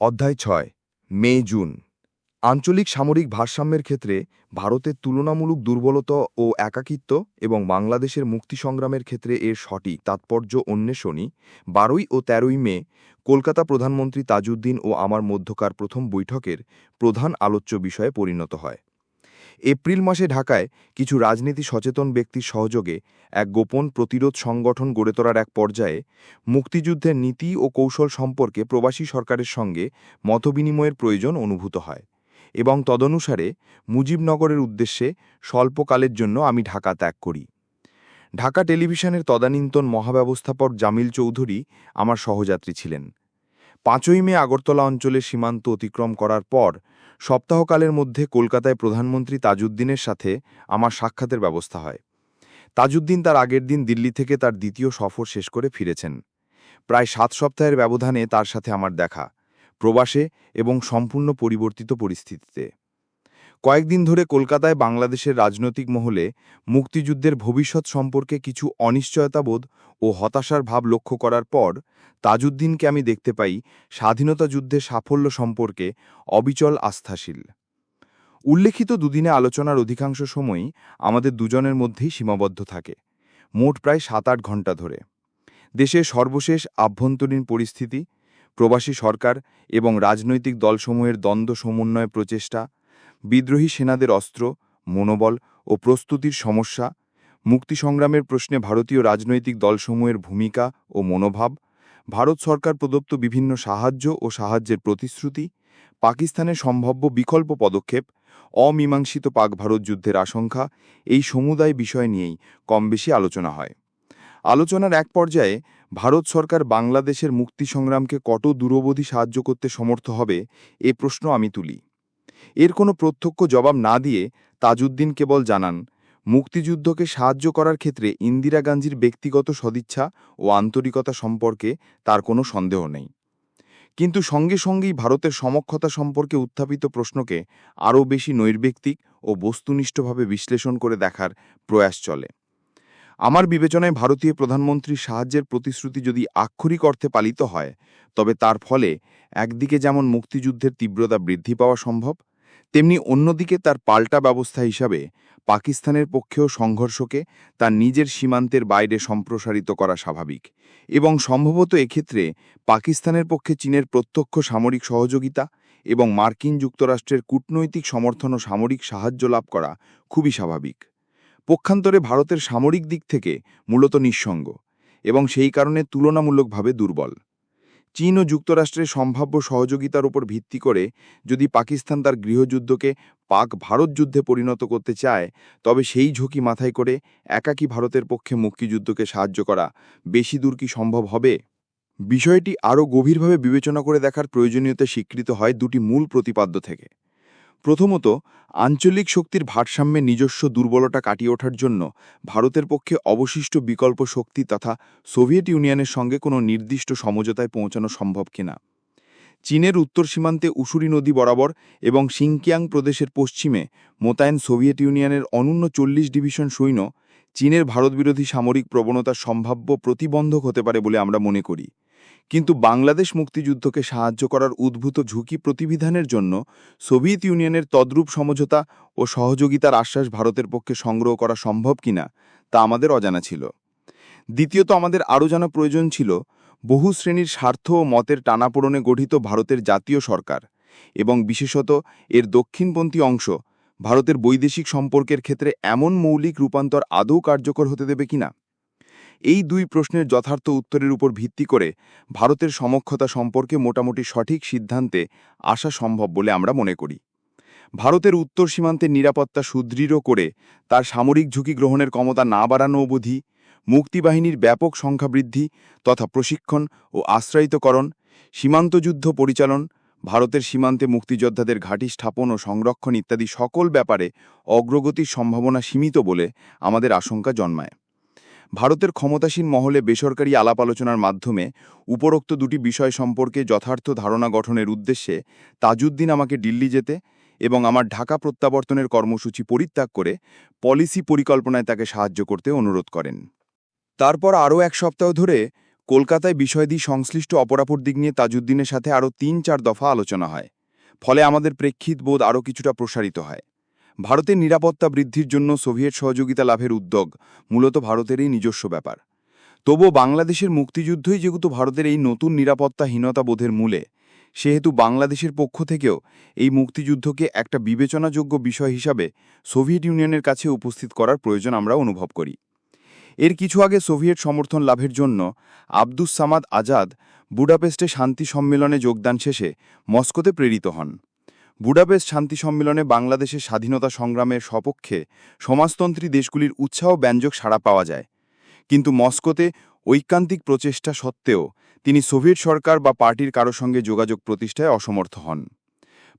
অধ্যায় ছয়, মে, জুন। আঞ্চলিক সামরিক ভারসাম্যের ক্ষেত্রে ভারতের তুলনামূলক দুর্বলতা ও একাকিত্ব এবং বাংলাদেশের মুক্তি সংগ্রামের ক্ষেত্রে এর সঠিক তাৎপর্য অন্বেষণী বারোই ও তেরোই মে কলকাতা প্রধানমন্ত্রী তাজউদ্দিন ও আমার মধ্যকার প্রথম বৈঠকের প্রধান আলোচ্য বিষয়ে পরিণত হয়। এপ্রিল মাসে ঢাকায় কিছু রাজনীতি সচেতন ব্যক্তির সহযোগে এক গোপন প্রতিরোধ সংগঠন গড়ে তোলার এক পর্যায়ে মুক্তিযুদ্ধের নীতি ও কৌশল সম্পর্কে প্রবাসী সরকারের সঙ্গে মতবিনিময়ের প্রয়োজন অনুভূত হয় এবং তদনুসারে মুজিবনগরের উদ্দেশ্যে স্বল্পকালের জন্য আমি ঢাকা ত্যাগ করি। ঢাকা টেলিভিশনের তদানীন্তন মহাব্যবস্থাপক জামিল চৌধুরী আমার সহযাত্রী ছিলেন। পাঁচই মে আগরতলা অঞ্চলের সীমান্ত অতিক্রম করার পর সপ্তাহকালের মধ্যে কলকাতায় প্রধানমন্ত্রী তাজউদ্দিনের সাথে আমার সাক্ষাতের ব্যবস্থা হয়। তাজউদ্দিন তার আগের দিন দিল্লি থেকে তার দ্বিতীয় সফর শেষ করে ফিরেছেন। প্রায় সাত সপ্তাহের ব্যবধানে তার সাথে আমার দেখা, প্রবাসে এবং সম্পূর্ণ পরিবর্তিত পরিস্থিতিতে। কয়েকদিন ধরে কলকাতায় বাংলাদেশের রাজনৈতিক মহলে মুক্তিযুদ্ধের ভবিষ্যৎ সম্পর্কে কিছু অনিশ্চয়তাবোধ ও হতাশার ভাব লক্ষ্য করার পর তাজউদ্দিনকে আমি দেখতে পাই স্বাধীনতা যুদ্ধের সাফল্য সম্পর্কে অবিচল আস্থাশীল। উল্লেখিত দুদিনে আলোচনার অধিকাংশ সময়ই আমাদের দুজনের মধ্যেই সীমাবদ্ধ থাকে, মোট প্রায় সাত আট ঘণ্টা ধরে। দেশের সর্বশেষ আভ্যন্তরীণ পরিস্থিতি, প্রবাসী সরকার এবং রাজনৈতিক দলসমূহের দ্বন্দ্ব সমন্বয় প্রচেষ্টা বিদ্রোহী সেনাদের অস্ত্র, মনোবল ও প্রস্তুতির সমস্যা মুক্তি সংগ্রামের প্রশ্নে ভারতীয় রাজনৈতিক দলসমূহের ভূমিকা ও মনোভাব, ভারত সরকার প্রদত্ত বিভিন্ন সাহায্য ও সাহায্যের প্রতিশ্রুতি পাকিস্তানের সম্ভাব্য বিকল্প পদক্ষেপ, অমীমাংসিত পাক ভারত যুদ্ধের আশঙ্কা, এই সমুদায় বিষয় নিয়েই কম বেশি আলোচনা হয়। আলোচনার এক পর্যায়ে ভারত সরকার বাংলাদেশের মুক্তি সংগ্রামকে কত দূরবধি সাহায্য করতে সমর্থ হবে, এ প্রশ্ন আমি তুলি। এর কোনো প্রত্যক্ষ জবাব না দিয়ে তাজউদ্দিন কেবল জানান, মুক্তিযুদ্ধকে সাহায্য করার ক্ষেত্রে ইন্দিরা গান্ধীর ব্যক্তিগত সদিচ্ছা ও আন্তরিকতা সম্পর্কে তার কোনো সন্দেহ নেই। কিন্তু সঙ্গে সঙ্গেই ভারতের সমক্ষতা সম্পর্কে উত্থাপিত প্রশ্নকে আরও বেশি নৈর্ব্যক্তিক ও বস্তুনিষ্ঠভাবে বিশ্লেষণ করে দেখার প্রয়াস চলে। আমার বিবেচনায় ভারতীয় প্রধানমন্ত্রীর সাহায্যের প্রতিশ্রুতি যদি আক্ষরিক অর্থে পালিত হয়, তবে তার ফলে একদিকে যেমন মুক্তিযুদ্ধের তীব্রতা বৃদ্ধি পাওয়া সম্ভব তেমনি অন্যদিকে তার পাল্টা ব্যবস্থা হিসাবে পাকিস্তানের পক্ষেও সংঘর্ষকে তার নিজের সীমান্তের বাইরে সম্প্রসারিত করা স্বাভাবিক এবং সম্ভবত এক্ষেত্রে পাকিস্তানের পক্ষে চীনের প্রত্যক্ষ সামরিক সহযোগিতা এবং মার্কিন যুক্তরাষ্ট্রের কূটনৈতিক সমর্থন ও সামরিক সাহায্য লাভ করা খুবই স্বাভাবিক। পক্ষান্তরে ভারতের সামরিক দিক থেকে মূলত নিঃসঙ্গ এবং সেই কারণে তুলনামূলকভাবে দুর্বল। চীন ও যুক্তরাষ্ট্রের সম্ভাব্য সহযোগিতার উপর ভিত্তি করে যদি পাকিস্তান তার গৃহযুদ্ধকে পাক ভারত যুদ্ধে পরিণত করতে চায়, তবে সেই ঝুঁকি মাথায় করে একাকী ভারতের পক্ষে মুক্তিযুদ্ধকে সাহায্য করা বেশি দূর কি সম্ভব হবে? বিষয়টি আরও গভীরভাবে বিবেচনা করে দেখার প্রয়োজনীয়তা স্বীকৃত হয় দুটি মূল প্রতিপাদ্য থেকে। প্রথমত, আঞ্চলিক শক্তির ভারসাম্যে নিজস্ব দুর্বলতা কাটিয়ে ওঠার জন্য ভারতের পক্ষে অবশিষ্ট বিকল্প শক্তি তথা সোভিয়েত ইউনিয়নের সঙ্গে কোনো নির্দিষ্ট সমঝোতায় পৌঁছানো সম্ভব কিনা। চীনের উত্তর সীমান্তে উসুরি নদী বরাবর এবং সিংকিয়াং প্রদেশের পশ্চিমে মোতায়েন সোভিয়েত ইউনিয়নের অনূন্য চল্লিশ ডিভিশন সৈন্য চীনের ভারতবিরোধী সামরিক প্রবণতার সম্ভাব্য প্রতিবন্ধক হতে পারে বলে আমরা মনে করি। কিন্তু বাংলাদেশ মুক্তিযুদ্ধকে সাহায্য করার উদ্ভূত ঝুঁকি প্রতিবিধানের জন্য সোভিয়েত ইউনিয়নের তদ্রূপ সমঝোতা ও সহযোগিতার আশ্বাস ভারতের পক্ষে সংগ্রহ করা সম্ভব কিনা তা আমাদের অজানা ছিল। দ্বিতীয়ত আমাদের আরও জানা প্রয়োজন ছিল, বহু শ্রেণির স্বার্থ ও মতের টানাপোড়নে গঠিত ভারতের জাতীয় সরকার এবং বিশেষত এর দক্ষিণপন্থী অংশ ভারতের বৈদেশিক সম্পর্কের ক্ষেত্রে এমন মৌলিক রূপান্তর আদৌ কার্যকর হতে দেবে কিনা। এই দুই প্রশ্নের যথার্থ উত্তরের উপর ভিত্তি করে ভারতের সমক্ষতা সম্পর্কে মোটামুটি সঠিক সিদ্ধান্তে আসা সম্ভব বলে আমরা মনে করি। ভারতের উত্তর সীমান্তের নিরাপত্তা সুদৃঢ় করে তার সামরিক ঝুঁকি গ্রহণের ক্ষমতা না বাড়ানো অবধি, মুক্তিবাহিনীর ব্যাপক সংখ্যা বৃদ্ধি তথা প্রশিক্ষণ ও আশ্রয়িতকরণ, সীমান্ত যুদ্ধ পরিচালন, ভারতের সীমান্তে মুক্তিযোদ্ধাদের ঘাঁটি স্থাপন ও সংরক্ষণ ইত্যাদি সকল ব্যাপারে অগ্রগতির সম্ভাবনা সীমিত বলে আমাদের আশঙ্কা জন্মায়। ভারতের ক্ষমতাসীন মহলে বেসরকারি আলাপ আলোচনার মাধ্যমে উপরোক্ত দুটি বিষয় সম্পর্কে যথার্থ ধারণা গঠনের উদ্দেশ্যে তাজউদ্দিন আমাকে দিল্লি যেতে এবং আমার ঢাকা প্রত্যাবর্তনের কর্মসূচি পরিত্যাগ করে পলিসি পরিকল্পনায় তাকে সাহায্য করতে অনুরোধ করেন। তারপর আরও এক সপ্তাহ ধরে কলকাতায় বিষয়দি সংশ্লিষ্ট অপরাপর দিক নিয়ে তাজউদ্দিনের সাথে আরও তিন চার দফা আলোচনা হয়। ফলে আমাদের প্রেক্ষিত বোধ আরও কিছুটা প্রসারিত হয়। ভারতের নিরাপত্তা বৃদ্ধির জন্য সোভিয়েত সহযোগিতা লাভের উদ্যোগ মূলত ভারতেরই নিজস্ব ব্যাপার। তবুও বাংলাদেশের মুক্তিযুদ্ধই যেহেতু ভারতের এই নতুন নিরাপত্তাহীনতা বোধের মূলে, সেহেতু বাংলাদেশের পক্ষ থেকেও এই মুক্তিযুদ্ধকে একটা বিবেচনাযোগ্য বিষয় হিসাবে সোভিয়েত ইউনিয়নের কাছে উপস্থিত করার প্রয়োজন আমরা অনুভব করি। এর কিছু আগে সোভিয়েত সমর্থন লাভের জন্য আব্দুস সামাদ আজাদ বুডাপেস্টে শান্তি সম্মেলনে যোগদান শেষে মস্কোতে প্রেরিত হন। বুডাপেস্ট শান্তি সম্মেলনে বাংলাদেশের স্বাধীনতা সংগ্রামের সপক্ষে সমাজতন্ত্রী দেশগুলির উৎসাহ ব্যঞ্জক সাড়া পাওয়া যায়। কিন্তু মস্কোতে ঐকান্তিক প্রচেষ্টা সত্ত্বেও তিনি সোভিয়েত সরকার বা পার্টির কারও সঙ্গে যোগাযোগ প্রতিষ্ঠায় অসমর্থ হন।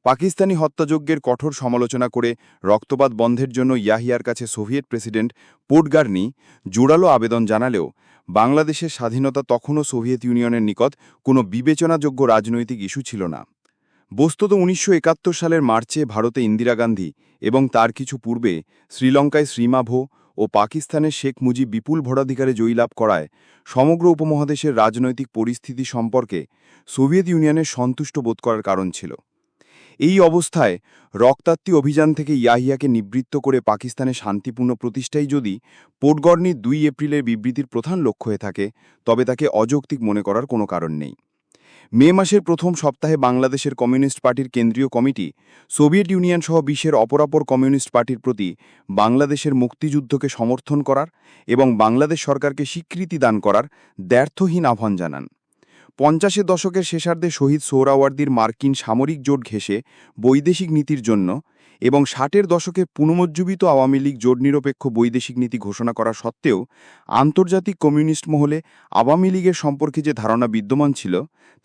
পাকিস্তানি হত্যাযজ্ঞের কঠোর সমালোচনা করে রক্তপাত বন্ধের জন্য ইয়াহিয়ার কাছে সোভিয়েত প্রেসিডেন্ট পোর্টগার্নি জোরালো আবেদন জানালেও বাংলাদেশের স্বাধীনতা তখনও সোভিয়েত ইউনিয়নের নিকট কোনো বিবেচনাযোগ্য রাজনৈতিক ইস্যু ছিল না। বস্তুত উনিশশো একাত্তর সালের মার্চে ভারতে ইন্দিরা গান্ধী এবং তার কিছু পূর্বে শ্রীলঙ্কায় শ্রীমাভো ও পাকিস্তানের শেখ মুজিব বিপুল ভোটাধিকারে জয়ীলাভ করায় সমগ্র উপমহাদেশের রাজনৈতিক পরিস্থিতি সম্পর্কে সোভিয়েত ইউনিয়নের সন্তুষ্ট বোধ করার কারণ ছিল। এই অবস্থায় রক্তাত্মী অভিযান থেকে ইয়াহিয়াকে নিবৃত্ত করে পাকিস্তানে শান্তিপূর্ণ প্রতিষ্ঠাই যদি পোর্টগর্নির দুই এপ্রিলের বিবৃতির প্রধান লক্ষ্য হয়ে থাকে, তবে তাকে অযৌক্তিক মনে করার কোনো কারণ নেই। মে মাসের প্রথম সপ্তাহে বাংলাদেশের কমিউনিস্ট পার্টির কেন্দ্রীয় কমিটি, সোভিয়েত ইউনিয়ন সহ বিশ্বের অপরাপর কমিউনিস্ট পার্টির প্রতি বাংলাদেশের মুক্তিযুদ্ধকে সমর্থন করার এবং বাংলাদেশ সরকারকে স্বীকৃতি দান করার দ্ব্যর্থহীন আহ্বান জানান। পঞ্চাশের দশকের শেষার্ধে শহীদ সোহরাওয়ার্দির মার্কিন সামরিক জোট ঘেঁষে বৈদেশিক নীতির জন্য এবং ষাটের দশকে পুনমজ্জীবিত আওয়ামী লীগ জোট নিরপেক্ষ বৈদেশিক নীতি ঘোষণা করা সত্ত্বেও আন্তর্জাতিক কমিউনিস্ট মহলে আওয়ামী লীগের সম্পর্কে যে ধারণা বিদ্যমান ছিল,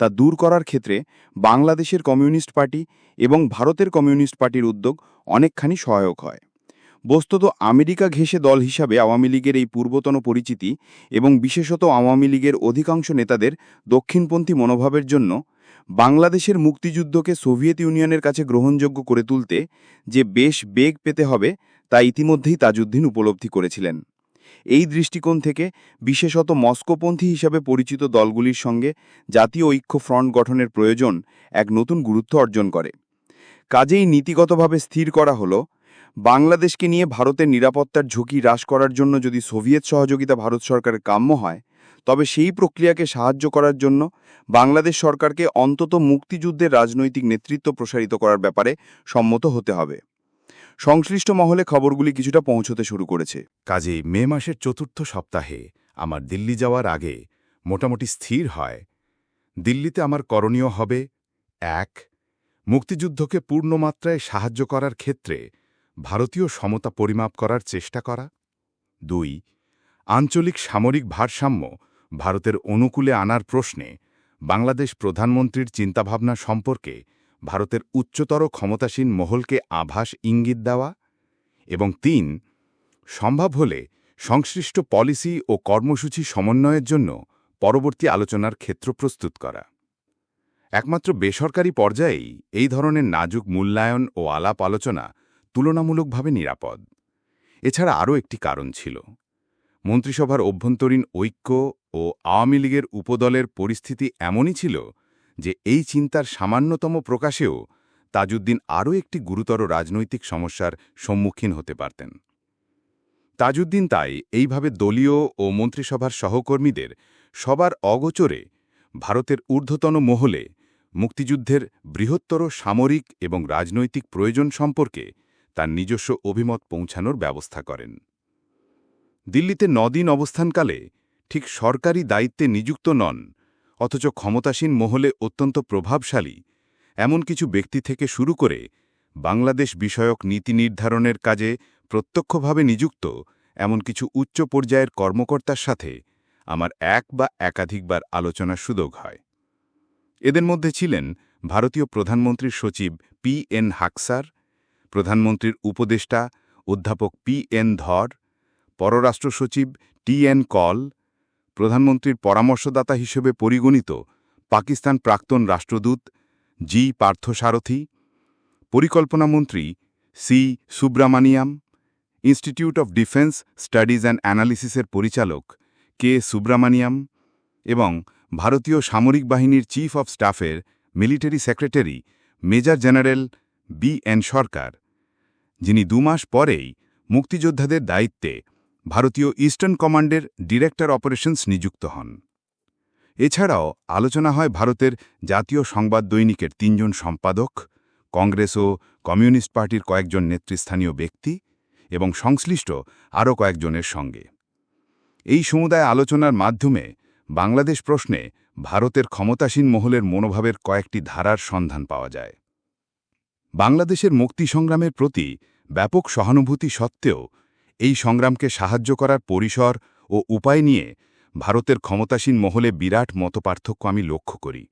তা দূর করার ক্ষেত্রে বাংলাদেশের কমিউনিস্ট পার্টি এবং ভারতের কমিউনিস্ট পার্টির উদ্যোগ অনেকখানি সহায়ক হয়। বস্তুত আমেরিকা ঘেঁষে দল হিসাবে আওয়ামী লীগের এই পূর্বতন পরিচিতি এবং বিশেষত আওয়ামী লীগের অধিকাংশ নেতাদের দক্ষিণপন্থী মনোভাবের জন্য বাংলাদেশের মুক্তিযুদ্ধকে সোভিয়েত ইউনিয়নের কাছে গ্রহণযোগ্য করে তুলতে যে বেশ বেগ পেতে হবে তা ইতিমধ্যেই তাজউদ্দিন উপলব্ধি করেছিলেন। এই দৃষ্টিকোণ থেকে বিশেষত মস্কোপন্থী হিসাবে পরিচিত দলগুলির সঙ্গে জাতীয় ঐক্য ফ্রন্ট গঠনের প্রয়োজন এক নতুন গুরুত্ব অর্জন করে। কাজেই নীতিগতভাবে স্থির করা হল, বাংলাদেশকে নিয়ে ভারতের নিরাপত্তার ঝুঁকি হ্রাস করার জন্য যদি সোভিয়েত সহযোগিতা ভারত সরকারের কাম্য হয় তবে সেই প্রক্রিয়াকে সাহায্য করার জন্য বাংলাদেশ সরকারকে অন্তত মুক্তিযুদ্ধের রাজনৈতিক নেতৃত্ব প্রসারিত করার ব্যাপারে সম্মত হতে হবে। সংশ্লিষ্ট মহলে খবরগুলি কিছুটা পৌঁছতে শুরু করেছে। কাজেই মে মাসের চতুর্থ সপ্তাহে আমার দিল্লি যাওয়ার আগে মোটামুটি স্থির হয়। দিল্লিতে আমার করণীয় হবে, এক, মুক্তিযুদ্ধকে পূর্ণমাত্রায় সাহায্য করার ক্ষেত্রে ভারতীয় সমতা পরিমাপ করার চেষ্টা করা। দুই, আঞ্চলিক সামরিক ভারসাম্য ভারতের অনুকূলে আনার প্রশ্নে বাংলাদেশ প্রধানমন্ত্রীর চিন্তাভাবনা সম্পর্কে ভারতের উচ্চতর ক্ষমতাসীন মহলকে আভাস ইঙ্গিত দেওয়া এবং তিন, সম্ভব হলে সংশ্লিষ্ট পলিসি ও কর্মসূচি সমন্বয়ের জন্য পরবর্তী আলোচনার ক্ষেত্র প্রস্তুত করা। একমাত্র বেসরকারি পর্যায়েই এই ধরনের নাজুক মূল্যায়ন ও আলাপ আলোচনা তুলনামূলকভাবে নিরাপদ। এছাড়া আরও একটি কারণ ছিল। মন্ত্রিসভার অভ্যন্তরীণ ঐক্য ও আওয়ামী লীগের উপদলের পরিস্থিতি এমনই ছিল যে এই চিন্তার সামান্যতম প্রকাশেও তাজউদ্দিন আরও একটি গুরুতর রাজনৈতিক সমস্যার সম্মুখীন হতে পারতেন। তাজউদ্দিন তাই এইভাবে দলীয় ও মন্ত্রিসভার সহকর্মীদের সবার অগোচরে ভারতের ঊর্ধ্বতন মহলে মুক্তিযুদ্ধের বৃহত্তর সামরিক এবং রাজনৈতিক প্রয়োজন সম্পর্কে তার নিজস্ব অভিমত পৌঁছানোর ব্যবস্থা করেন। দিল্লিতে নদিন অবস্থানকালে ঠিক সরকারি দায়িত্বে নিযুক্ত নন, অথচ ক্ষমতাসীন মহলে অত্যন্ত প্রভাবশালী, এমন কিছু ব্যক্তি থেকে শুরু করে বাংলাদেশ বিষয়ক নীতি নির্ধারণের কাজে প্রত্যক্ষভাবে নিযুক্ত এমন কিছু উচ্চ পর্যায়ের কর্মকর্তার সাথে আমার এক বা একাধিকবার আলোচনার সুযোগ হয়। এদের মধ্যে ছিলেন ভারতীয় প্রধানমন্ত্রীর সচিব পি এন হাকসার, প্রধানমন্ত্রীর উপদেষ্টা অধ্যাপক পি এন ধর, পররাষ্ট্র সচিব টি এন কল প্রধানমন্ত্রীর পরামর্শদাতা হিসেবে পরিগণিত পাকিস্তান প্রাক্তন রাষ্ট্রদূত জি পার্থসারথী, পরিকল্পনামন্ত্রী C Subrahmanyam, Institute of Defence Studies and অ্যানালিসিসের পরিচালক কে সুব্রামানিয়াম এবং ভারতীয় সামরিক বাহিনীর চিফ অফ স্টাফের military secretary major general B N Sarkar, যিনি দুমাস পরেই মুক্তিযোদ্ধাদের দায়িত্বে ভারতীয় ইস্টার্ন কমান্ডের ডিরেক্টর অপারেশনস নিযুক্ত হন। এছাড়াও আলোচনা হয় ভারতের জাতীয় সংবাদ দৈনিকের তিনজন সম্পাদক, কংগ্রেস ও কমিউনিস্ট পার্টির কয়েকজন নেতৃস্থানীয় ব্যক্তি এবং সংশ্লিষ্ট আরও কয়েকজনের সঙ্গে। এই সমুদায় আলোচনার মাধ্যমে বাংলাদেশ প্রশ্নে ভারতের ক্ষমতাসীন মহলের মনোভাবের কয়েকটি ধারার সন্ধান পাওয়া যায়। বাংলাদেশের মুক্তি সংগ্রামের প্রতি ব্যাপক সহানুভূতি সত্ত্বেও এই সংগ্রামকে সাহায্য করার পরিসর ও উপায় নিয়ে ভারতের ক্ষমতাসীন মহলে বিরাট মতপার্থক্য আমি লক্ষ্য করি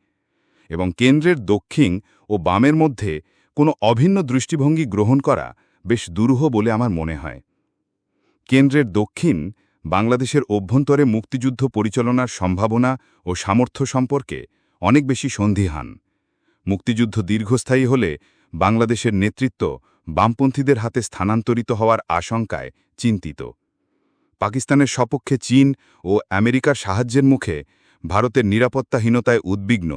এবং কেন্দ্রের দক্ষিণ ও বামের মধ্যে কোনো অভিন্ন দৃষ্টিভঙ্গি গ্রহণ করা বেশ দুরূহ বলে আমার মনে হয়। কেন্দ্রের দক্ষিণ বাংলাদেশের অভ্যন্তরে মুক্তিযুদ্ধ পরিচালনার সম্ভাবনা ও সামর্থ্য সম্পর্কে অনেক বেশি সন্দিহান মুক্তিযুদ্ধ দীর্ঘস্থায়ী হলে বাংলাদেশের নেতৃত্ব বামপন্থীদের হাতে স্থানান্তরিত হওয়ার আশঙ্কায় চিন্তিত। পাকিস্তানের সপক্ষে চীন ও আমেরিকার সাহায্যের মুখে ভারতের নিরাপত্তাহীনতায় উদ্বিগ্ন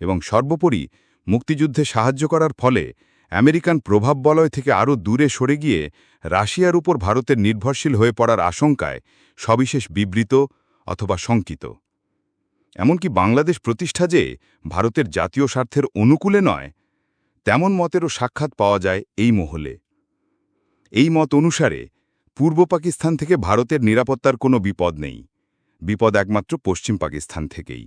এবং সর্বোপরি মুক্তিযুদ্ধে সাহায্য করার ফলে আমেরিকান প্রভাব বলয় থেকে আরও দূরে সরে গিয়ে রাশিয়ার উপর ভারতের নির্ভরশীল হয়ে পড়ার আশঙ্কায় সবিশেষ বিবৃত অথবা শঙ্কিত। এমনকি বাংলাদেশ প্রতিষ্ঠা যে ভারতের জাতীয় স্বার্থের অনুকূলে নয় তেমন মতেরও সাক্ষাৎ পাওয়া যায় এই মহলে। এই মত অনুসারে, পূর্ব পাকিস্তান থেকে ভারতের নিরাপত্তার কোনো বিপদ নেই। বিপদ একমাত্র পশ্চিম পাকিস্তান থেকেই।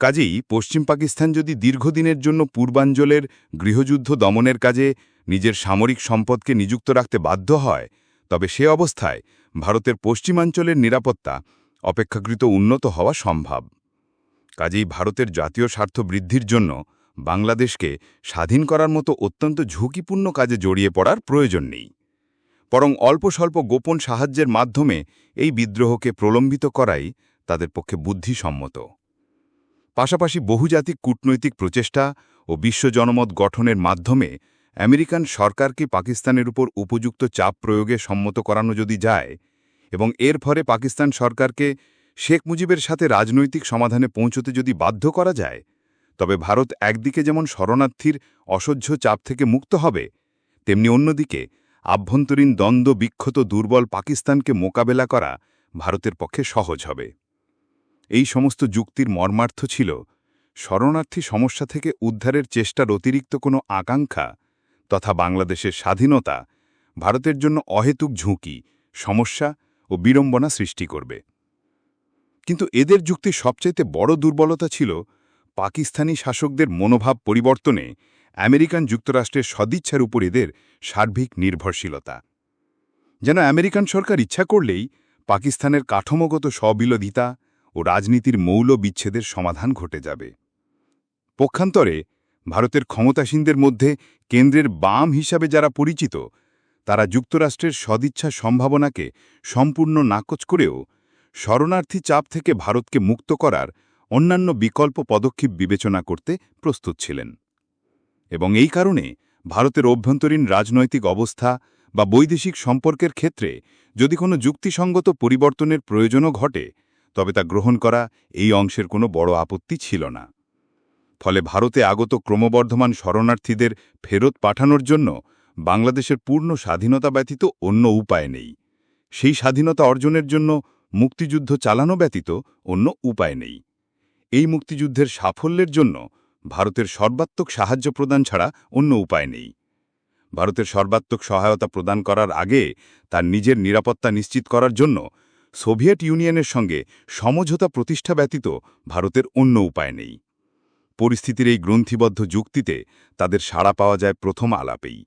কাজেই পশ্চিম পাকিস্তান যদি দীর্ঘদিনের জন্য পূর্বাঞ্চলের গৃহযুদ্ধ দমনের কাজে নিজের সামরিক সম্পদকে নিযুক্ত রাখতে বাধ্য হয়, তবে সে অবস্থায় ভারতের পশ্চিমাঞ্চলের নিরাপত্তা অপেক্ষাকৃত উন্নত হওয়া সম্ভব। কাজেই ভারতের জাতীয় স্বার্থ বৃদ্ধির জন্য বাংলাদেশকে স্বাধীন করার মতো অত্যন্ত ঝুঁকিপূর্ণ কাজে জড়িয়ে পড়ার প্রয়োজন নেই। বরং অল্প স্বল্প গোপন সাহায্যের মাধ্যমে এই বিদ্রোহকে প্রলম্বিত করাই তাদের পক্ষে বুদ্ধিসম্মত। পাশাপাশি বহুজাতিক কূটনৈতিক প্রচেষ্টা ও বিশ্ব জনমত গঠনের মাধ্যমে আমেরিকান সরকারকে পাকিস্তানের উপর উপযুক্ত চাপ প্রয়োগে সম্মত করানো যদি যায় এবং এর ফলে পাকিস্তান সরকারকে শেখ মুজিবের সাথে রাজনৈতিক সমাধানে পৌঁছতে যদি বাধ্য করা যায় তবে ভারত একদিকে যেমন শরণার্থীর অসহ্য চাপ থেকে মুক্ত হবে, তেমনি অন্যদিকে আভ্যন্তরীণ দ্বন্দ্ব বিক্ষত দুর্বল পাকিস্তানকে মোকাবেলা করা ভারতের পক্ষে সহজ হবে। এই সমস্ত যুক্তির মর্মার্থ ছিল শরণার্থী সমস্যা থেকে উদ্ধারের চেষ্টার অতিরিক্ত কোনো আকাঙ্ক্ষা তথা বাংলাদেশের স্বাধীনতা ভারতের জন্য অহেতুক ঝুঁকি, সমস্যা ও বিড়ম্বনা সৃষ্টি করবে। কিন্তু এদের যুক্তির সবচাইতে বড় দুর্বলতা ছিল পাকিস্তানি শাসকদের মনোভাব পরিবর্তনে আমেরিকান যুক্তরাষ্ট্রের সদিচ্ছার উপর এদের সার্বিক নির্ভরশীলতা। যেন আমেরিকান সরকার ইচ্ছা করলেই পাকিস্তানের কাঠামোগত স্ববিরোধিতা ও রাজনীতির মৌল বিচ্ছেদের সমাধান ঘটে যাবে। পক্ষান্তরে ভারতের ক্ষমতাসীনদের মধ্যে কেন্দ্রের বাম হিসাবে যারা পরিচিত, তারা যুক্তরাষ্ট্রের সদিচ্ছা সম্ভাবনাকে সম্পূর্ণ নাকচ করেও শরণার্থী চাপ থেকে ভারতকে মুক্ত করার অন্যান্য বিকল্প পদক্ষেপ বিবেচনা করতে প্রস্তুত ছিলেন। এবং এই কারণে ভারতের অভ্যন্তরীণ রাজনৈতিক অবস্থা বা বৈদেশিক সম্পর্কের ক্ষেত্রে যদি কোনো যুক্তিসঙ্গত পরিবর্তনের প্রয়োজনও ঘটে, তবে তা গ্রহণ করা এই অংশের কোনো বড় আপত্তি ছিল না। ফলে ভারতে আগত ক্রমবর্ধমান শরণার্থীদের ফেরত পাঠানোর জন্য বাংলাদেশের পূর্ণ স্বাধীনতা ব্যতীত অন্য উপায় নেই। সেই স্বাধীনতা অর্জনের জন্য মুক্তিযুদ্ধ চালানো ব্যতীত অন্য উপায় নেই। এই মুক্তিযুদ্ধের সাফল্যের জন্য ভারতের সর্বাত্মক সাহায্য প্রদান ছাড়া অন্য উপায় নেই। ভারতের সর্বাত্মক সহায়তা প্রদান করার আগে তার নিজের নিরাপত্তা নিশ্চিত করার জন্য সোভিয়েত ইউনিয়নের সঙ্গে সমঝোতা প্রতিষ্ঠা ব্যতীত ভারতের অন্য উপায় নেই। পরিস্থিতির এই গ্রন্থিবদ্ধ যুক্তিতে তাদের সাড়া পাওয়া যায় প্রথম আলাপেই।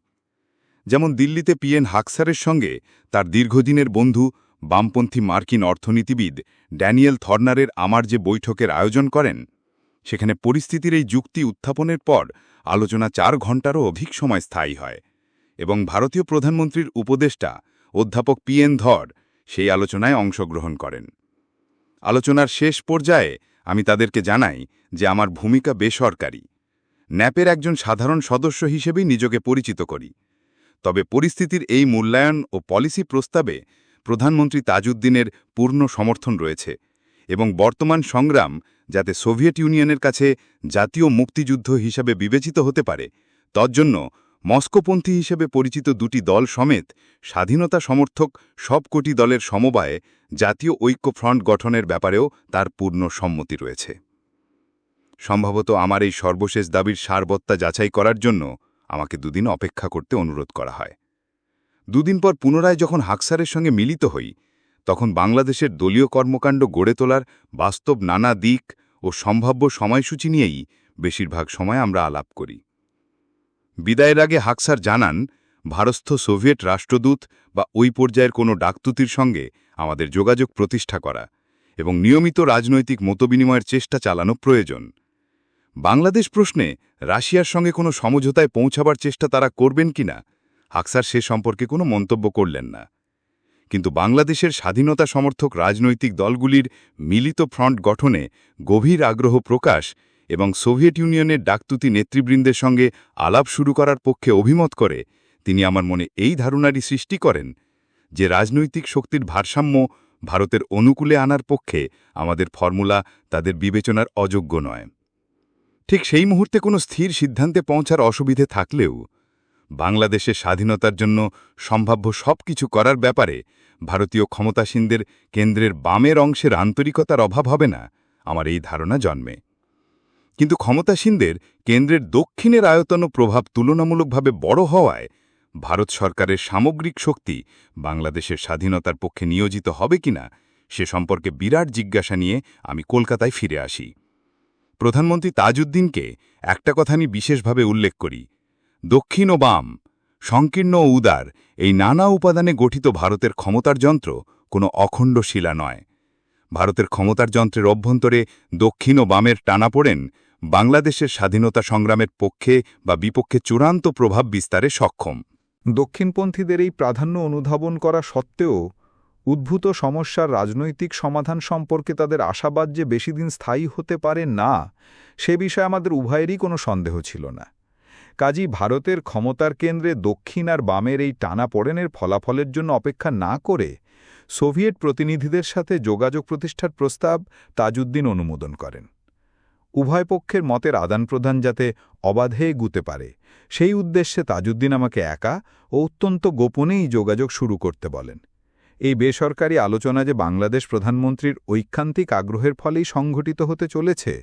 যেমন দিল্লিতে পিএন হাকসারের সঙ্গে তার দীর্ঘদিনের বন্ধু বামপন্থী মার্কিন অর্থনীতিবিদ ড্যানিয়েল থর্নারের আমার যে বৈঠকের আয়োজন করেন, সেখানে পরিস্থিতির এই যুক্তি উত্থাপনের পর আলোচনা চার ঘণ্টারও অধিক সময় স্থায়ী হয় এবং ভারতীয় প্রধানমন্ত্রীর উপদেষ্টা অধ্যাপক পি এন ধর সেই আলোচনায় অংশগ্রহণ করেন। আলোচনার শেষ পর্যায়ে আমি তাদেরকে জানাই যে আমার ভূমিকা বেসরকারি। ন্যাপের একজন সাধারণ সদস্য হিসেবেই নিজকে পরিচিত করি। তবে পরিস্থিতির এই মূল্যায়ন ও পলিসি প্রস্তাবে প্রধানমন্ত্রী তাজউদ্দিনের পূর্ণ সমর্থন রয়েছে এবং বর্তমান সংগ্রাম যাতে সোভিয়েত ইউনিয়নের কাছে জাতীয় মুক্তিযুদ্ধ হিসাবে বিবেচিত হতে পারে, তজ্জন্য মস্কোপন্থী হিসেবে পরিচিত দুটি দল সমেত স্বাধীনতা সমর্থক সবকটি দলের সমবায়ে জাতীয় ঐক্য ফ্রন্ট গঠনের ব্যাপারেও তার পূর্ণ সম্মতি রয়েছে। সম্ভবত আমার এই সর্বশেষ দাবির সারবত্তা যাচাই করার জন্য আমাকে দুদিন অপেক্ষা করতে অনুরোধ করা হয়। দুদিন পর পুনরায় যখন হাকসারের সঙ্গে মিলিত হই, তখন বাংলাদেশের দলীয় কর্মকাণ্ড গড়ে তোলার বাস্তব নানা দিক ও সম্ভাব্য সময়সূচি নিয়েই বেশিরভাগ সময় আমরা আলাপ করি। বিদায়ের আগে হাকসার জানান, ভারস্থ সোভিয়েট রাষ্ট্রদূত বা ওই পর্যায়ের কোনো ডাকতুতির সঙ্গে আমাদের যোগাযোগ প্রতিষ্ঠা করা এবং নিয়মিত রাজনৈতিক মতবিনিময়ের চেষ্টা চালানো প্রয়োজন। বাংলাদেশ প্রশ্নে রাশিয়ার সঙ্গে কোনো সমঝোতায় পৌঁছাবার চেষ্টা তারা করবেন কিনা হাকসার সে সম্পর্কে কোনো মন্তব্য করলেন না। কিন্তু বাংলাদেশের স্বাধীনতা সমর্থক রাজনৈতিক দলগুলির মিলিত ফ্রন্ট গঠনে গভীর আগ্রহ প্রকাশ এবং সোভিয়েত ইউনিয়নের ডাকতুতি নেতৃবৃন্দের সঙ্গে আলাপ শুরু করার পক্ষে অভিমত করে, তিনি আমার মনে এই ধারণারই সৃষ্টি করেন যে রাজনৈতিক শক্তির ভারসাম্য ভারতের অনুকূলে আনার পক্ষে আমাদের ফর্মুলা তাদের বিবেচনার অযোগ্য নয়। ঠিক সেই মুহূর্তে কোনো স্থির সিদ্ধান্তে পৌঁছার অসুবিধে থাকলেও বাংলাদেশের স্বাধীনতার জন্য সম্ভাব্য সব কিছু করার ব্যাপারে ভারতীয় ক্ষমতাসীনদের কেন্দ্রের বামের অংশের আন্তরিকতার অভাব হবে না, আমার এই ধারণা জন্মে। কিন্তু ক্ষমতাসীনদের কেন্দ্রের দক্ষিণের আয়তন প্রভাব তুলনামূলকভাবে বড় হওয়ায় ভারত সরকারের সামগ্রিক শক্তি বাংলাদেশের স্বাধীনতার পক্ষে নিয়োজিত হবে কিনা সে সম্পর্কে বিরাট জিজ্ঞাসা নিয়ে আমি কলকাতায় ফিরে আসি। প্রধানমন্ত্রী তাজউদ্দিনকে একটা কথা আমি বিশেষভাবে উল্লেখ করি দক্ষিণ ও বাম, সংকীর্ণ ও উদার, এই নানা উপাদানে গঠিত ভারতের ক্ষমতার যন্ত্র কোনো অখণ্ড শিলা নয়। ভারতের ক্ষমতার যন্ত্রের অভ্যন্তরে দক্ষিণ ও বামের টানাপোড়েন বাংলাদেশের স্বাধীনতা সংগ্রামের পক্ষে বা বিপক্ষে চূড়ান্ত প্রভাব বিস্তারে সক্ষম। দক্ষিণপন্থীদের এই প্রাধান্য অনুধাবন করা সত্ত্বেও উদ্ভূত সমস্যার রাজনৈতিক সমাধান সম্পর্কে তাদের আশাবাদ যে বেশিদিন স্থায়ী হতে পারে না, সে বিষয়ে আমাদের উভয়েরই কোনো সন্দেহ ছিল না। কাজী ভারতের ক্ষমতার কেন্দ্রে দক্ষিণ আর বামের এই টানাপোড়েনের ফলাফলের জন্য অপেক্ষা না করে সোভিয়েট প্রতিনিধিদের সাথে যোগাযোগ প্রতিষ্ঠার প্রস্তাব তাজউদ্দিন অনুমোদন করেন। উভয় পক্ষের মতের আদান-প্রদান যাতে অবাধে গুতে পারে, সেই উদ্দেশ্যে তাজউদ্দিন আমাকে একা ও অত্যন্ত গোপনেই যোগাযোগ শুরু করতে বলেন। এই বেসরকারি আলোচনা যে বাংলাদেশ প্রধানমন্ত্রীর ঐকান্তিক আগ্রহের ফলেই সংঘটিত হতে চলেছে,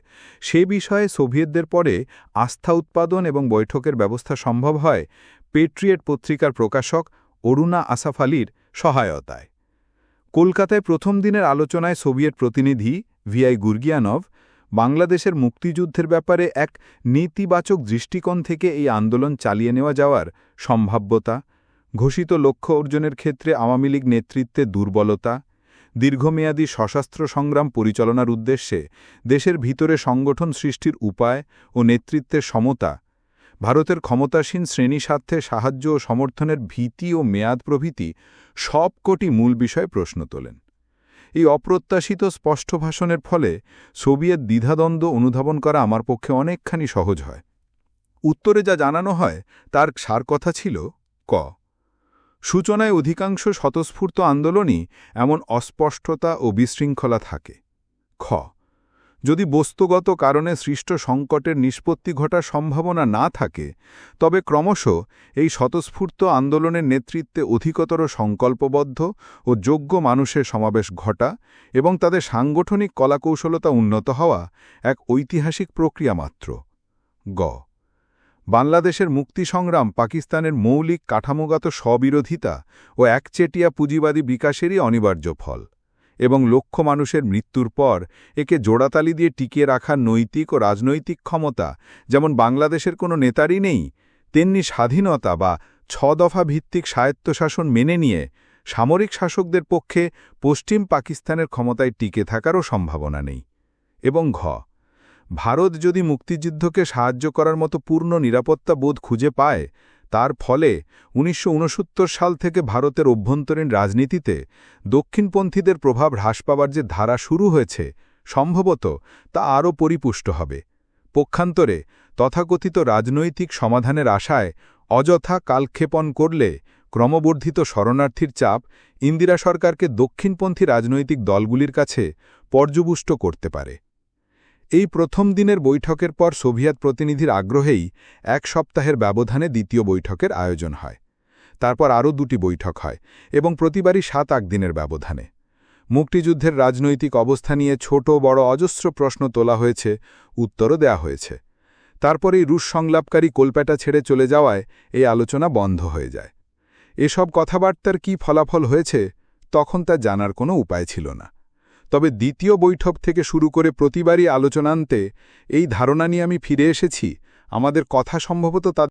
সে বিষয়ে সোভিয়েতদের পরে আস্থা উৎপাদন এবং বৈঠকের ব্যবস্থা সম্ভব হয় পেট্রিয়েট পত্রিকার প্রকাশক অরুণা আসাফ আলীর সহায়তায়। কলকাতায় প্রথম দিনের আলোচনায় সোভিয়েত প্রতিনিধি ভিআই গুর্গিয়ানভ বাংলাদেশের মুক্তিযুদ্ধের ব্যাপারে এক নীতিবাচক দৃষ্টিকোণ থেকে এই আন্দোলন চালিয়ে নেওয়া যাওয়ার সম্ভাব্যতা ঘোষিত লক্ষ্য অর্জনের ক্ষেত্রে আওয়ামী লীগ নেতৃত্বে দুর্বলতা, দীর্ঘমেয়াদী সশস্ত্র সংগ্রাম পরিচালনার উদ্দেশ্যে দেশের ভিতরে সংগঠন সৃষ্টির উপায় ও নেতৃত্বের সমতা, ভারতের ক্ষমতাসীন শ্রেণি স্বার্থে সাহায্য ও সমর্থনের ভীতি ও মেয়াদ প্রভৃতি সবকটি মূল বিষয়ে প্রশ্ন তোলেন। এই অপ্রত্যাশিত স্পষ্ট ভাষণের ফলে সোভিয়েত দ্বিধাদ্বন্দ্ব অনুধাবন করা আমার পক্ষে অনেকখানি সহজ হয়। উত্তরে যা জানানো হয় তার সার কথা ছিল ক। সূচনায় অধিকাংশ স্বতঃস্ফূর্ত আন্দোলনই এমন অস্পষ্টতা ও বিশৃঙ্খলা থাকে। খ। যদি বস্তুগত কারণে সৃষ্ট সংকটের নিষ্পত্তি ঘটার সম্ভাবনা না থাকে, তবে ক্রমশ এই স্বতঃস্ফূর্ত আন্দোলনের নেতৃত্বে অধিকতর সংকল্পবদ্ধ ও যোগ্য মানুষের সমাবেশ ঘটা এবং তাদের সাংগঠনিক কলাকৌশলতা উন্নত হওয়া এক ঐতিহাসিক প্রক্রিয়া মাত্র। গ। বাংলাদেশের মুক্তি সংগ্রাম পাকিস্তানের মৌলিক কাঠামোগত স্ববিরোধিতা ও একচেটিয়া পুঁজিবাদী বিকাশেরই অনিবার্য ফল এবং লক্ষ মানুষের মৃত্যুর পর একে জোড়াতালি দিয়ে টিকিয়ে রাখার নৈতিক ও রাজনৈতিক ক্ষমতা যেমন বাংলাদেশের কোনো নেতারই নেই, তেমনি স্বাধীনতা বা ছদফা ভিত্তিক স্বায়ত্তশাসন মেনে নিয়ে সামরিক শাসকদের পক্ষে পশ্চিম পাকিস্তানের ক্ষমতায় টিকে থাকারও সম্ভাবনা নেই। এবং ঘ ভারত যদি মুক্তিযুদ্ধকে সাহায্য করার মতো পূর্ণ নিরাপত্তা বোধ খুঁজে পায়, তার ফলে উনিশশো উনসত্তর সাল থেকে ভারতের অভ্যন্তরীণ রাজনীতিতে দক্ষিণপন্থীদের প্রভাব হ্রাস পাবার যে ধারা শুরু হয়েছে, সম্ভবত তা আরও পরিপুষ্ট হবে। পক্ষান্তরে তথাকথিত রাজনৈতিক সমাধানের আশায় অযথা কালক্ষেপণ করলে ক্রমবর্ধিত শরণার্থীর চাপ ইন্দিরা সরকারকে দক্ষিণপন্থী রাজনৈতিক দলগুলির কাছে পর্যবুষ্ট করতে পারে। এই প্রথম দিনের বৈঠকের পর সোভিয়েত প্রতিনিধির আগ্রহেই এক সপ্তাহের ব্যবধানে দ্বিতীয় বৈঠকের আয়োজন হয়। তারপর আরও দুটি বৈঠক হয় এবং প্রতিবারই সাত আট দিনের ব্যবধানে। মুক্তিযুদ্ধের রাজনৈতিক অবস্থা নিয়ে ছোট বড় অজস্র প্রশ্ন তোলা হয়েছে, উত্তরও দেয়া হয়েছে। তারপরেই রুশ সংলাপকারী কোলপ্যাটা ছেড়ে চলে যাওয়ায় এই আলোচনা বন্ধ হয়ে যায়। এসব কথাবার্তার কি ফলাফল হয়েছে, তখন তা জানার কোনো উপায় ছিল না। তবে দ্বিতীয় বৈঠক থেকে শুরু করে প্রতিবারই আলোচনান্তে এই ধারণা নিয়ে আমি ফিরে এসেছি। আমাদের কথা সম্ভবত